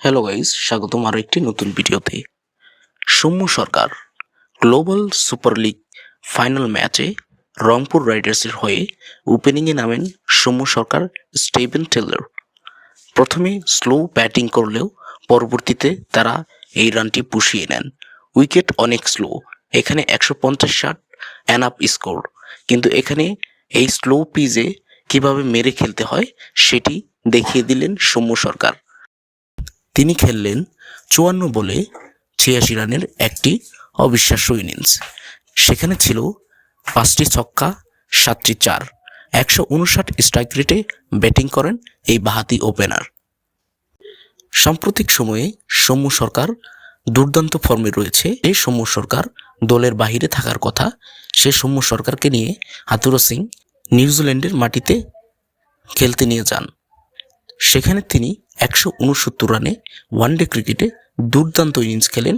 Hello guys স্বাগতম আরও একটি নতুন ভিডিওতে। Soumya Sarkar global super league final ম্যাচে রংপুর রাইডার্সের হয়ে ওপেনিংয়ে নামেন সৌম্য সরকার স্টেভেন টেলর প্রথমে স্লো ব্যাটিং করলেও পরবর্তীতে তারা এই রানটি পুষিয়ে নেন। উইকেট অনেক স্লো এখানে একশো পঞ্চাশ ষাট অ্যান আপ স্কোর কিন্তু এখানে এই স্লো পিজে কীভাবে মেরে খেলতে হয়, সেটি দেখিয়ে দিলেন সৌম্য সরকার। তিনি খেললেন চুয়ান্ন বলে ছিয়াশি রানের একটি অবিশ্বাস্য ইনিংস। সেখানে ছিল পাঁচটি ছক্কা, সাতটি চার। একশো উনষাট স্ট্রাইক রেটে ব্যাটিং করেন এই বাহাতি ওপেনার। সাম্প্রতিক সময়ে সৌম্য সরকার দুর্দান্ত ফর্মে রয়েছে। এই সৌম্য সরকার দলের বাহিরে থাকার কথা, সে সৌম্য সরকারকে নিয়ে হাতুরো সিং নিউজিল্যান্ডের মাটিতে খেলতে নিয়ে যান। সেখানে তিনি একশো উনসত্তর রানে ওয়ানডে ক্রিকেটে দুর্দান্ত ইনিংস খেলেন।